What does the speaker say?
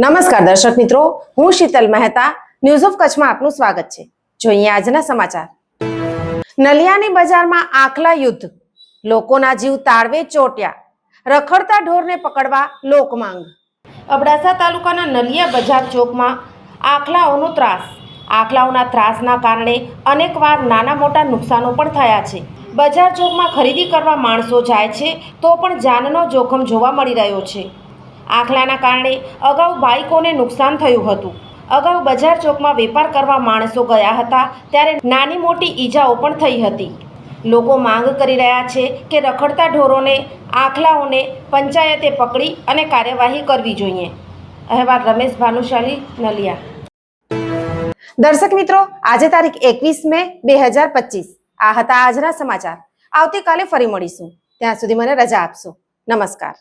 નમસ્કાર દર્શક મિત્રો, હું શીતલ મહેતા ન્યૂઝ ઓફ કચ્છમાં આપનું સ્વાગત છે. જોઈએ આજના સમાચાર. નલિયાની બજારમાં આખલા યુદ્ધ. લોકોના જીવ તાળવે ચોટ્યા. રખડતા ઢોરને પકડવા લોકમાંગ અબડાસા તાલુકાના નલિયા બજાર ચોકમાં આખલાઓનો ત્રાસ. આખલાઓના ત્રાસના કારણે અનેકવાર નાના મોટા નુકસાનો પણ થયા છે. બજાર ચોકમાં ખરીદી કરવા માણસો જાય છે, તો પણ જાનનો જોખમ જોવા મળી રહ્યો છે. આખલાના કારણે અગાઉ બાઇકોને નુકસાન થયું હતું. અગાઉ બજાર ચોકમાં વેપાર કરવા માણસો ગયા હતા, ત્યારે નાની મોટી ઈજાઓ પણ થઈ હતી. લોકો માંગ કરી રહ્યા છે કે રખડતા ઢોરોને, આખલાઓને પંચાયતે પકડી અને કાર્યવાહી કરવી જોઈએ. અહેવાલ રમેશ ભાનુશાલી, નલિયા. દર્શક મિત્રો, આજે તારીખ એકવીસ મે બે હજાર પચીસ. આ હતા આજના સમાચાર. આવતીકાલે ફરી મળીશું. ત્યાં સુધી મને રજા આપશો. નમસ્કાર.